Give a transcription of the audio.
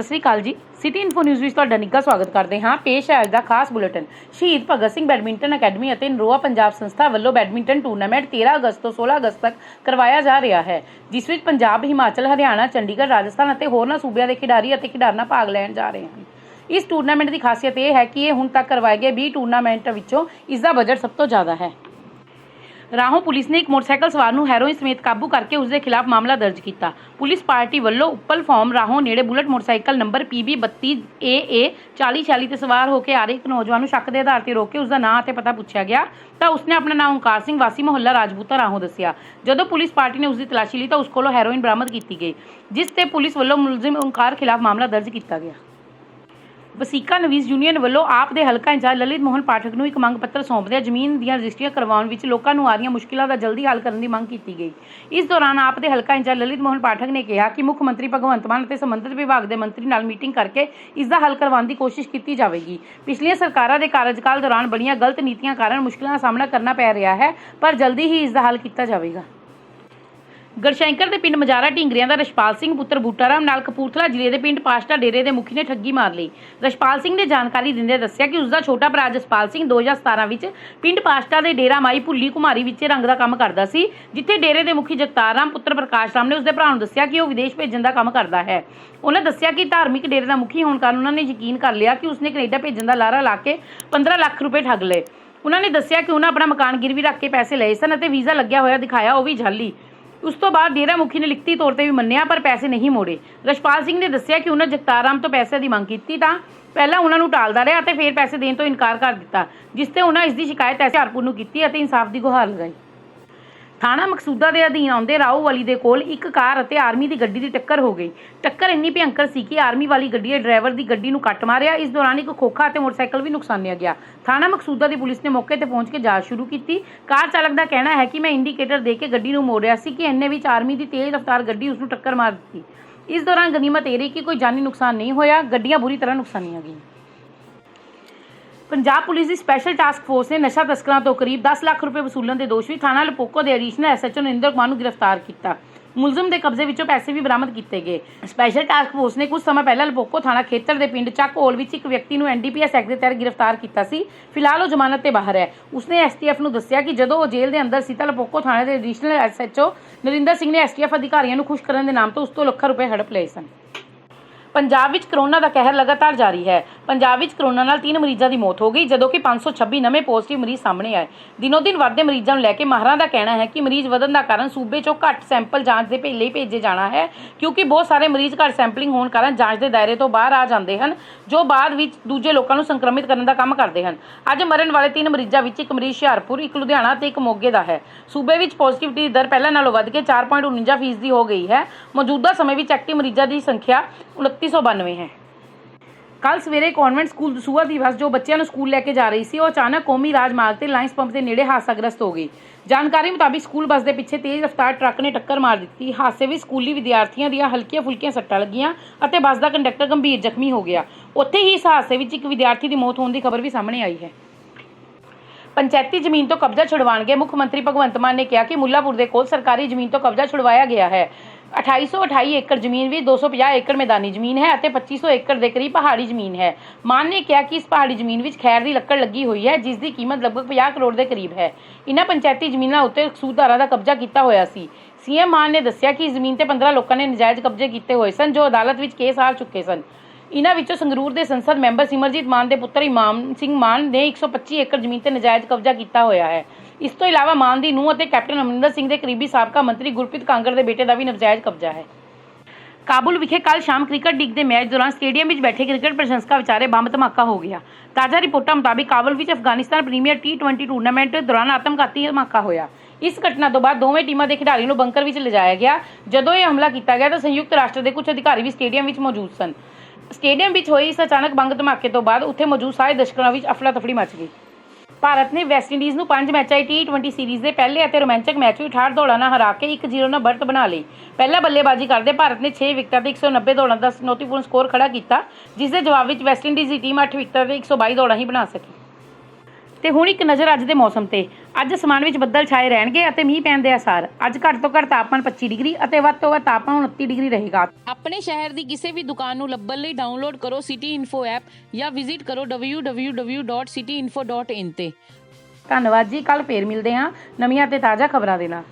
ਸਤਿ ਸ੍ਰੀ ਅਕਾਲ ਜੀ। City info news ਵਿੱਚ ਤੁਹਾਡਾ ਨਿੱਘਾ ਸਵਾਗਤ ਕਰਦੇ ਹਾਂ। ਪੇਸ਼ ਹੈ ਅੱਜ ਦਾ ਖਾਸ ਬੁਲੇਟਿਨ। ਸ਼ਹੀਦ ਭਗਤ ਸਿੰਘ ਬੈਡਮਿੰਟਨ ਅਕੈਡਮੀ ਅਤੇ ਨਰੋਆ ਪੰਜਾਬ ਸੰਸਥਾ ਵੱਲੋਂ ਬੈਡਮਿੰਟਨ ਟੂਰਨਾਮੈਂਟ 13 ਅਗਸਤ ਤੋਂ 16 ਅਗਸਤ ਤੱਕ ਕਰਵਾਇਆ ਜਾ ਰਿਹਾ ਹੈ। ਜਿਸ ਵਿੱਚ ਪੰਜਾਬ, ਹਿਮਾਚਲ, ਹਰਿਆਣਾ, ਚੰਡੀਗੜ੍ਹ, ਰਾਜਸਥਾਨ ਅਤੇ ਹੋਰਨਾਂ ਸੂਬਿਆਂ ਦੇ ਖਿਡਾਰੀ ਅਤੇ ਖਿਡਾਰਨਾਂ ਭਾਗ ਲੈਣ ਜਾ ਰਹੇ ਹਨ। ਇਸ ਟੂਰਨਾਮੈਂਟ ਦੀ ਖਾਸੀਅਤ ਇਹ ਹੈ ਕਿ ਇਹ ਹੁਣ ਤੱਕ ਕਰਵਾਏ ਗਏ 20 ਟੂਰਨਾਮੈਂਟ ਵਿੱਚੋਂ ਇਸ ਦਾ ਬਜਟ ਸਭ ਤੋਂ ਜ਼ਿਆਦਾ ਹੈ। ਰਾਹੋਂ ਪੁਲਿਸ ਨੇ ਇੱਕ ਮੋਟਰਸਾਈਕਲ ਸਵਾਰ ਨੂੰ ਹੈਰੋਇਨ ਸਮੇਤ ਕਾਬੂ ਕਰਕੇ ਉਸ ਦੇ ਖਿਲਾਫ ਮਾਮਲਾ ਦਰਜ ਕੀਤਾ। ਪੁਲਿਸ ਪਾਰਟੀ ਵੱਲੋਂ ਉੱਪਲ ਫਾਰਮ ਰਾਹੋਂ ਨੇੜੇ ਬੁਲਟ ਮੋਟਰਸਾਈਕਲ ਨੰਬਰ PB32AA 4046 ਤੇ ਸਵਾਰ ਹੋ ਕੇ ਆ ਰਹੇ ਇੱਕ ਨੌਜਵਾਨ ਨੂੰ ਸ਼ੱਕ ਦੇ ਆਧਾਰ ਤੇ ਰੋਕ ਕੇ ਉਸ ਦਾ ਨਾਂ ਅਤੇ ਪਤਾ ਪੁੱਛਿਆ ਗਿਆ। ਤਾਂ ਉਸਨੇ ਆਪਣਾ ਨਾਮ ਓਂਕਾਰ ਸਿੰਘ ਵਾਸੀ ਮੁਹੱਲਾ ਰਾਜਪੂਤਾ ਰਾਹੋਂ ਦੱਸਿਆ। ਜਦੋਂ ਪੁਲਿਸ ਪਾਰਟੀ ਨੇ ਉਸ ਦੀ ਤਲਾਸ਼ੀ ਲਈ ਤਾਂ ਉਸ ਕੋਲੋਂ ਹੈਰੋਇਨ ਬਰਾਮਦ ਕੀਤੀ ਗਈ, ਜਿਸ ਤੇ ਪੁਲਿਸ ਵੱਲੋਂ ਮੁਲਜ਼ਮ ਓਂਕਾਰ ਖਿਲਾਫ ਮਾਮਲਾ ਦਰਜ ਕੀਤਾ ਗਿਆ। ਵਸੀਕਾ ਨਵੀਜ਼ ਯੂਨੀਅਨ ਵੱਲੋਂ ਆਪ ਦੇ ਹਲਕਾ ਇੰਚਾਰਜ ਲਲਿਤ ਮੋਹਨ ਪਾਠਕ ਨੂੰ ਇੱਕ ਮੰਗ ਪੱਤਰ ਸੌਂਪਦਿਆਂ ਜ਼ਮੀਨ ਦੀਆਂ ਰਜਿਸਟਰੀਆਂ ਕਰਵਾਉਣ ਵਿੱਚ ਲੋਕਾਂ ਨੂੰ ਆ ਰਹੀਆਂ ਮੁਸ਼ਕਿਲਾਂ ਦਾ ਜਲਦੀ ਹੱਲ ਕਰਨ ਦੀ ਮੰਗ ਕੀਤੀ ਗਈ। ਇਸ ਦੌਰਾਨ ਆਪ ਦੇ ਹਲਕਾ ਇੰਚਾਰਜ ਲਲਿਤ ਮੋਹਨ ਪਾਠਕ ਨੇ ਕਿਹਾ ਕਿ ਮੁੱਖ ਮੰਤਰੀ ਭਗਵੰਤ ਮਾਨ ਅਤੇ ਸੰਬੰਧਿਤ ਵਿਭਾਗ ਦੇ ਮੰਤਰੀ ਨਾਲ ਮੀਟਿੰਗ ਕਰਕੇ ਇਸ ਦਾ ਹੱਲ ਕਰਵਾਉਣ ਦੀ ਕੋਸ਼ਿਸ਼ ਕੀਤੀ ਜਾਵੇਗੀ। ਪਿਛਲੀਆਂ ਸਰਕਾਰਾਂ ਦੇ ਕਾਰਜਕਾਲ ਦੌਰਾਨ ਬਣੀਆਂ ਗਲਤ ਨੀਤੀਆਂ ਕਾਰਨ ਮੁਸ਼ਕਿਲਾਂ ਦਾ ਸਾਹਮਣਾ ਕਰਨਾ ਪੈ ਰਿਹਾ ਹੈ, ਪਰ ਜਲਦੀ ਹੀ ਇਸ ਦਾ ਹੱਲ ਕੀਤਾ ਜਾਵੇਗਾ। ਗੜਸ਼ੰਕਰ ਦੇ ਪਿੰਡ ਮਜਾਰਾ ਢਿੰਗਰੀਆਂ ਦਾ ਰਸ਼ਪਾਲ ਸਿੰਘ ਪੁੱਤਰ ਬੂਟਾਰਾਮ ਨਾਲ ਕਪੂਰਥਲਾ ਜ਼ਿਲ੍ਹੇ ਦੇ ਪਿੰਡ ਪਾਸ਼ਟਾ ਡੇਰੇ ਦੇ ਮੁਖੀ ਨੇ ਠੱਗੀ ਮਾਰ ਲਈ। ਰਸ਼ਪਾਲ ਸਿੰਘ ਨੇ ਜਾਣਕਾਰੀ ਦਿੰਦੇ ਦੱਸਿਆ ਕਿ ਉਸ ਦਾ ਛੋਟਾ ਭਰਾ ਜਸਪਾਲ ਸਿੰਘ 2017 ਵਿੱਚ ਪਿੰਡ ਪਾਸ਼ਟਾ ਦੇ ਡੇਰਾ ਮਾਈ ਭੁੱਲੀ ਕੁਮਾਰੀ ਵਿੱਚ ਰੰਗ ਦਾ ਕੰਮ ਕਰਦਾ ਸੀ, ਜਿੱਥੇ ਡੇਰੇ ਦੇ ਮੁਖੀ ਜਗਤਾਰ ਰਾਮ, ਪੁੱਤਰ ਪ੍ਰਕਾਸ਼ ਰਾਮ ਨੇ ਉਸ ਦੇ ਭਰਾ ਨੂੰ ਦੱਸਿਆ ਕਿ ਉਹ ਵਿਦੇਸ਼ ਭੇਜਣ ਦਾ ਕੰਮ ਕਰਦਾ ਹੈ। ਉਹਨਾਂ ਦੱਸਿਆ ਕਿ ਧਾਰਮਿਕ ਡੇਰੇ ਦਾ ਮੁਖੀ ਹੋਣ ਕਾਰਨ ਉਹਨਾਂ ਨੇ ਯਕੀਨ ਕਰ ਲਿਆ ਕਿ ਉਸਨੇ ਕੈਨੇਡਾ ਭੇਜਣ ਦਾ ਲਾਰਾ ਲਾ ਕੇ 15 ਲੱਖ ਰੁਪਏ ਠੱਗ ਲਏ। ਉਹਨਾਂ ਨੇ ਦੱਸਿਆ ਕਿ ਉਹਨਾਂ ਆਪਣਾ ਮਕਾਨ ਗਿਰਵੀ ਰੱਖ ਕੇ ਪੈਸੇ ਲਏ ਸਨ ਅਤੇ ਵੀਜ਼ਾ ਲੱਗਿਆ ਹੋਇਆ ਦਿਖਾਇਆ, ਉਹ ਵੀ ਜਾਲੀ। ਉਸ ਤੋਂ ਬਾਅਦ ਡੇਰਾ ਮੁਖੀ ਨੇ ਲਿਖਤੀ ਤੌਰ ਤੇ ਵੀ ਮੰਨਿਆ, ਪਰ ਪੈਸੇ ਨਹੀਂ ਮੋੜੇ। ਰਸ਼ਪਾਲ ਸਿੰਘ ਨੇ ਦੱਸਿਆ ਕਿ ਉਹਨਾਂ ਜਗਤਾਰ ਰਾਮ ਤੋਂ ਪੈਸੇ ਦੀ ਮੰਗ ਕੀਤੀ ਤਾਂ ਪਹਿਲਾਂ ਉਹਨਾਂ ਨੂੰ ਟਾਲਦਾ ਰਿਹਾ ਅਤੇ ਫਿਰ ਪੈਸੇ ਦੇਣ ਤੋਂ ਇਨਕਾਰ ਕਰ ਦਿੱਤਾ, ਜਿਸ ਤੇ ਉਹਨਾਂ ਇਸ ਦੀ ਸ਼ਿਕਾਇਤ ਹੁਸ਼ਿਆਰਪੁਰ ਨੂੰ ਕੀਤੀ ਅਤੇ ਇਨਸਾਫ ਦੀ ਗੁਹਾਰ ਲਗਾਈ। ਥਾਣਾ ਮਕਸੂਦਾ ਦੇ ਅਧੀਨ ਆਉਂਦੇ ਰਾਊਵਾਲੀ ਦੇ ਕੋਲ ਇੱਕ ਕਾਰ ਅਤੇ ਆਰਮੀ ਦੀ ਗੱਡੀ ਦੀ ਟੱਕਰ ਹੋ ਗਈ। ਟੱਕਰ ਇੰਨੀ ਭਿਅੰਕਰ ਸੀ ਕਿ ਆਰਮੀ ਵਾਲੀ ਗੱਡੀ ਦੇ ਡਰਾਈਵਰ ਦੀ ਗੱਡੀ ਨੂੰ ਕੱਟ ਮਾਰਿਆ। ਇਸ ਦੌਰਾਨ ਇੱਕ ਖੋਖਾ ਅਤੇ ਮੋਟਰਸਾਈਕਲ ਵੀ ਨੁਕਸਾਨਿਆ ਗਿਆ। ਥਾਣਾ ਮਕਸੂਦਾ ਦੀ ਪੁਲਿਸ ਨੇ ਮੌਕੇ ਤੇ ਪਹੁੰਚ ਕੇ ਜਾਂਚ ਸ਼ੁਰੂ ਕੀਤੀ। ਕਾਰ ਚਾਲਕ ਦਾ ਕਹਿਣਾ ਹੈ ਕਿ ਮੈਂ ਇੰਡੀਕੇਟਰ ਦੇ ਕੇ ਗੱਡੀ ਨੂੰ ਮੋੜਿਆ ਸੀ ਕਿ ਇੰਨੇ ਵਿੱਚ ਆਰਮੀ ਦੀ ਤੇਜ਼ ਰਫ਼ਤਾਰ ਗੱਡੀ ਉਸ ਨੂੰ ਟੱਕਰ ਮਾਰ ਦਿੱਤੀ। ਇਸ ਦੌਰਾਨ ਗਨੀਮਤ ਇਹ ਰਹੀ ਕਿ ਕੋਈ ਜਾਨੀ ਨੁਕਸਾਨ ਨਹੀਂ ਹੋਇਆ। ਗੱਡੀਆਂ ਬੁਰੀ ਤਰ੍ਹਾਂ ਨੁਕਸਾਨੀਆਂ ਗਈਆਂ। ਪੰਜਾਬ ਪੁਲਿਸ ਦੀ ਸਪੈਸ਼ਲ ਟਾਸਕ ਫੋਰਸ ਨੇ ਨਸ਼ਾ ਤਸਕਰਾਂ ਤੋਂ ਕਰੀਬ 10 ਲੱਖ ਰੁਪਏ ਵਸੂਲਣ ਦੇ ਦੋਸ਼ ਵਿੱਚ ਥਾਣਾ ਲਪੋਕੋ ਦੇ ਐਡੀਸ਼ਨਲ ਐਸਐਚਓ ਨਰਿੰਦਰ ਕੁਮਾਰ ਨੂੰ ਗ੍ਰਿਫਤਾਰ ਕੀਤਾ। ਮੁਲਜ਼ਮ ਦੇ ਕਬਜ਼ੇ ਵਿੱਚੋਂ ਪੈਸੇ ਵੀ ਬਰਾਮਦ ਕੀਤੇ ਗਏ। ਸਪੈਸ਼ਲ ਟਾਸਕ ਫੋਰਸ ਨੇ ਕੁਝ ਸਮਾਂ ਪਹਿਲਾਂ ਲਪੋਕੋ ਥਾਣਾ ਖੇਤਰ ਦੇ ਪਿੰਡ ਚੱਕ ਵਿੱਚ ਇੱਕ ਵਿਅਕਤੀ ਨੂੰ ਐਨਡੀਪੀਐਸ ਐਕਟ ਦੇ ਤਹਿਤ ਗ੍ਰਿਫਤਾਰ ਕੀਤਾ ਸੀ। ਫਿਲਹਾਲ ਉਹ ਜ਼ਮਾਨਤ ਤੇ ਬਾਹਰ ਹੈ। ਉਸਨੇ ਐਸਟੀਐਫ ਨੂੰ ਦੱਸਿਆ ਕਿ ਜਦੋਂ ਉਹ ਜੇਲ੍ਹ ਦੇ ਅੰਦਰ ਸੀ ਤਾਂ ਲਪੋਕੋ ਥਾਣੇ ਦੇ ਐਡੀਸ਼ਨਲ ਐਸਐਚਓ ਨਰਿੰਦਰ ਸਿੰਘ ਨੇ ਐਸਟੀਐਫ ਅਧਿਕਾਰੀਆਂ ਨੂੰ ਖੁਸ਼ ਕਰਨ ਦੇ ਨਾਮ ਤੋਂ ਉਸ ਤੋਂ ਲੱਖਾਂ ਰੁਪਏ ਹੜਪ ਲਏ ਸਨ। ਪੰਜਾਬ ਵਿੱਚ ਕਰੋਨਾ ਦਾ ਕਹਿਰ ਲਗਾਤਾਰ ਜਾਰੀ ਹੈ। ਪੰਜਾਬ ਵਿੱਚ ਕਰੋਨਾ ਨਾਲ 3 ਮਰੀਜ਼ਾਂ ਦੀ ਮੌਤ ਹੋ ਗਈ, ਜਦੋਂ ਕਿ 526 ਨਵੇਂ ਪੋਜ਼ਿਟਿਵ ਮਰੀਜ਼ ਸਾਹਮਣੇ ਆਏ। ਦਿਨੋ ਦਿਨ ਵੱਧਦੇ ਮਰੀਜ਼ਾਂ ਨੂੰ ਲੈ ਕੇ ਮਾਹਰਾਂ ਦਾ ਕਹਿਣਾ ਹੈ ਕਿ ਮਰੀਜ਼ ਵਧਣ ਦਾ ਕਾਰਨ ਸੂਬੇ 'ਚੋਂ ਘੱਟ ਸੈਂਪਲ ਜਾਂਚ ਦੇ ਪਹਿਲੇ ਹੀ ਭੇਜੇ ਜਾਣਾ ਹੈ, ਕਿਉਂਕਿ ਬਹੁਤ ਸਾਰੇ ਮਰੀਜ਼ ਘੱਟ ਸੈਂਪਲਿੰਗ ਹੋਣ ਕਾਰਨ ਜਾਂਚ ਦੇ ਦਾਇਰੇ ਤੋਂ ਬਾਹਰ ਆ ਜਾਂਦੇ ਹਨ, ਜੋ ਬਾਅਦ ਵਿੱਚ ਦੂਜੇ ਲੋਕਾਂ ਨੂੰ ਸੰਕਰਮਿਤ ਕਰਨ ਦਾ ਕੰਮ ਕਰਦੇ ਹਨ। ਅੱਜ ਮਰਨ ਵਾਲੇ 3 ਮਰੀਜ਼ਾਂ ਵਿੱਚ ਇੱਕ ਮਰੀਜ਼ ਹੁਸ਼ਿਆਰਪੁਰ, ਇੱਕ ਲੁਧਿਆਣਾ ਤੇ ਇੱਕ ਮੋਗੇ ਦਾ ਹੈ। ਸੂਬੇ ਵਿੱਚ ਪੋਜ਼ਿਟਿਵਿਟੀ ਦੀ ਦਰ ਪਹਿਲਾਂ ਨਾਲੋਂ ਵੱਧ ਕੇ 4.49% ਫੀਸਦੀ ਹੋ ਗਈ ਹੈ। ਮੌਜੂਦਾ ਸਮੇਂ ਵਿੱਚ ਐਕਟਿਵ ਮਰੀਜ਼ਾਂ ਦੀ ਸੰਖਿਆ 2992 ਹੈ। ਕੱਲ ਸਵੇਰੇ ਕਨਵੈਂਟ ਸਕੂਲ ਦਸੂਹਾ ਦੀ ਬੱਸ ਜੋ ਬੱਚਿਆਂ ਨੂੰ ਸਕੂਲ ਲੈ ਕੇ ਜਾ ਰਹੀ ਸੀ, ਉਹ ਅਚਾਨਕ ਕੌਮੀ ਰਾਜਮਾਰਗ ਤੇ ਲਾਈਨਸ ਪੰਪ ਦੇ ਨੇੜੇ ਹਾਦਸਾਗ੍ਰਸਤ ਹੋ ਗਈ। ਜਾਣਕਾਰੀ ਮੁਤਾਬਿਕ ਸਕੂਲ ਬੱਸ ਦੇ ਪਿੱਛੇ ਤੇਜ਼ ਰਫ਼ਤਾਰ ਟਰੱਕ ਨੇ ਟੱਕਰ ਮਾਰ ਦਿੱਤੀ। ਹਾਦਸੇ ਵਿੱਚ ਸਕੂਲੀ ਵਿਦਿਆਰਥੀਆਂ ਦੀਆਂ ਹਲਕੀਆਂ ਫੁਲਕੀਆਂ ਸੱਟਾਂ ਲੱਗੀਆਂ ਅਤੇ ਬੱਸ ਦਾ ਕੰਡਕਟਰ ਗੰਭੀਰ ਜ਼ਖਮੀ ਹੋ ਗਿਆ। ਉੱਥੇ ਹੀ ਇਸ ਹਾਦਸੇ ਵਿੱਚ ਇੱਕ ਵਿਦਿਆਰਥੀ ਦੀ ਮੌਤ ਹੋਣ ਦੀ ਖਬਰ ਵੀ ਸਾਹਮਣੇ ਆਈ ਹੈ। ਪੰਚਾਇਤੀ ਜ਼ਮੀਨ ਤੋਂ ਕਬਜ਼ਾ ਛੁਡਵਾਉਣਗੇ ਮੁੱਖ ਮੰਤਰੀ ਭਗਵੰਤ ਮਾਨ ਨੇ ਕਿਹਾ ਕਿ ਮੁੱਲਾਪੁਰ ਦੇ ਕੋਲ ਸਰਕਾਰੀ ਜ਼ਮੀਨ ਤੋਂ ਕਬਜ਼ਾ ਛੁਡਵਾਇਆ ਗਿਆ ਹੈ। 2828 ਏਕੜ ਜ਼ਮੀਨ ਵੀ 250 ਏਕੜ ਮੈਦਾਨੀ ਜ਼ਮੀਨ ਹੈ ਅਤੇ 2500 ਏਕੜ ਦੇ ਕਰੀਬ ਪਹਾੜੀ ਜ਼ਮੀਨ ਹੈ। ਮਾਨ ਨੇ ਕਿਹਾ ਕਿ ਇਸ ਪਹਾੜੀ ਜ਼ਮੀਨ ਵਿੱਚ ਖੈਰ ਦੀ ਲੱਕੜ ਲੱਗੀ ਹੋਈ ਹੈ, ਜਿਸ ਦੀ ਕੀਮਤ ਲਗਭਗ 50 ਕਰੋੜ ਦੇ ਕਰੀਬ ਹੈ। ਇਨ੍ਹਾਂ ਪੰਚਾਇਤੀ ਜ਼ਮੀਨਾਂ ਉੱਤੇ ਕਸੂਰਦਾਰਾਂ ਦਾ ਕਬਜ਼ਾ ਕੀਤਾ ਹੋਇਆ ਸੀ। ਸੀਐਮ ਮਾਨ ਨੇ ਦੱਸਿਆ ਕਿ ਇਸ ਜ਼ਮੀਨ ਤੇ 15 ਲੋਕਾਂ ਨੇ ਨਜਾਇਜ਼ ਕਬਜ਼ੇ ਕੀਤੇ ਹੋਏ ਸਨ, ਜੋ ਅਦਾਲਤ ਵਿੱਚ ਕੇਸ ਹਾਰ ਚੁੱਕੇ ਸਨ। ਇਨ੍ਹਾਂ ਵਿੱਚੋਂ ਸੰਗਰੂਰ ਦੇ ਸੰਸਦ ਮੈਂਬਰ ਸਿਮਰਜੀਤ ਮਾਨ ਦੇ ਪੁੱਤਰ ਇਮਾਮ ਸਿੰਘ ਮਾਨ ਨੇ 125 ਏਕੜ ਜ਼ਮੀਨ ਤੇ ਨਜਾਇਜ਼ ਕਬਜ਼ਾ ਕੀਤਾ ਹੋਇਆ ਹੈ। ਇਸ ਤੋਂ ਇਲਾਵਾ ਮਾਨ ਦੀ ਨੂੰਹ ਅਤੇ ਕੈਪਟਨ ਅਮਰਿੰਦਰ ਸਿੰਘ ਦੇ ਕਰੀਬੀ ਸਾਬਕਾ ਮੰਤਰੀ ਗੁਰਪ੍ਰੀਤ ਕਾਂਗੜ ਦੇ ਬੇਟੇ ਦਾ ਵੀ ਨਵਜਾਇਜ਼ ਕਬਜ਼ਾ ਹੈ। ਕਾਬੁਲ ਵਿਖੇ ਕੱਲ ਸ਼ਾਮ ਕ੍ਰਿਕਟ ਲੀਗ ਦੇ ਮੈਚ ਦੌਰਾਨ ਸਟੇਡੀਅਮ ਵਿੱਚ ਬੈਠੇ ਕ੍ਰਿਕਟ ਪ੍ਰਸ਼ੰਸਕਾਂ ਵਿਚਾਰੇ ਬੰਬ ਧਮਾਕਾ ਹੋ ਗਿਆ। ਤਾਜ਼ਾ ਰਿਪੋਰਟਾਂ ਮੁਤਾਬਿਕ ਕਾਬੁਲ ਵਿੱਚ ਅਫਗਾਨਿਸਤਾਨ ਪ੍ਰੀਮੀਅਰ ਟੀ20 ਟੂਰਨਾਮੈਂਟ ਦੌਰਾਨ ਆਤਮਘਾਤੀ ਧਮਾਕਾ ਹੋਇਆ। ਇਸ ਘਟਨਾ ਤੋਂ ਬਾਅਦ ਦੋਵੇਂ ਟੀਮਾਂ ਦੇ ਖਿਡਾਰੀ ਨੂੰ ਬੰਕਰ ਵਿੱਚ ਲਿਜਾਇਆ ਗਿਆ। ਜਦੋਂ ਇਹ ਹਮਲਾ ਕੀਤਾ ਗਿਆ ਤਾਂ ਸੰਯੁਕਤ ਰਾਸ਼ਟਰ ਦੇ ਕੁਝ ਅਧਿਕਾਰੀ ਵੀ ਸਟੇਡੀਅਮ ਵਿੱਚ ਮੌਜੂਦ ਸਨ। ਸਟੇਡੀਅਮ ਵਿੱਚ ਹੋਈ ਇਸ ਅਚਾਨਕ ਬੰਬ ਧਮਾਕੇ ਤੋਂ ਬਾਅਦ ਉੱਥੇ ਮੌਜੂਦ ਸਾਰੇ ਦਰਸ਼ਕਾਂ ਵਿੱਚ ਅਫਰਾ ਤਫੜੀ ਮਚ ਗਈ। ਭਾਰਤ ਨੇ ਵੈਸਟਇੰਡੀਜ਼ ਨੂੰ 5 ਮੈਚਾਂ ਦੀ ਟੀ20 ਸੀਰੀਜ਼ ਦੇ ਪਹਿਲੇ ਅਤੇ ਰੋਮਾਂਚਕ ਮੈਚ ਵਿੱਚ 68 ਦੌੜਾਂ ਨਾਲ ਹਰਾ ਕੇ 1-0 ਨਾਲ ਬਰਤ ਬਣਾ ਲਈ। ਪਹਿਲਾ ਬੱਲੇਬਾਜ਼ੀ ਕਰਦੇ ਭਾਰਤ ਨੇ 6 ਵਿਕਟਾਂ ਤੇ 190 ਦੌੜਾਂ ਦਾ ਚੁਣੌਤੀਪੂਰਨ ਸਕੋਰ ਖੜਾ ਕੀਤਾ ਜਿਸ ਦੇ ਜਵਾਬ ਵਿੱਚ ਵੈਸਟਇੰਡੀਜ਼ ਦੀ ਟੀਮ 8 ਵਿਕਟਾਂ ਤੇ 122 ਦੌੜਾਂ ਹੀ ਬਣਾ ਸਕੀ। ਤੇ ਹੁਣ ਇੱਕ ਨਜ਼ਰ ਅੱਜ ਦੇ ਮੌਸਮ ਤੇ। ਅੱਜ ਅਸਮਾਨ ਵਿੱਚ ਬੱਦਲ ਛਾਏ ਰਹਿਣਗੇ ਅਤੇ ਮੀਂਹ ਪੈਣ ਦੇ ਆਸਾਰ ਅੱਜ ਘੱਟ ਤੋਂ ਘੱਟ ਤਾਪਮਾਨ 25 ਡਿਗਰੀ ਅਤੇ ਵੱਧ ਤੋਂ ਵੱਧ ਤਾਪਮਾਨ 29 ਡਿਗਰੀ ਰਹੇਗਾ। ਆਪਣੇ ਸ਼ਹਿਰ ਦੀ ਕਿਸੇ ਵੀ ਦੁਕਾਨ ਨੂੰ ਲੱਭਣ ਲਈ ਡਾਊਨਲੋਡ ਕਰੋ ਸਿਟੀ ਇਨਫੋ ਐਪ ਜਾਂ ਵਿਜ਼ਿਟ ਕਰੋ www.cityinfo.in ਤੇ। ਧੰਨਵਾਦ ਜੀ ਕੱਲ ਫੇਰ ਮਿਲਦੇ ਹਾਂ ਨਵੀਆਂ ਤੇ ਤਾਜ਼ਾ ਖਬਰਾਂ ਦੇ ਨਾਲ।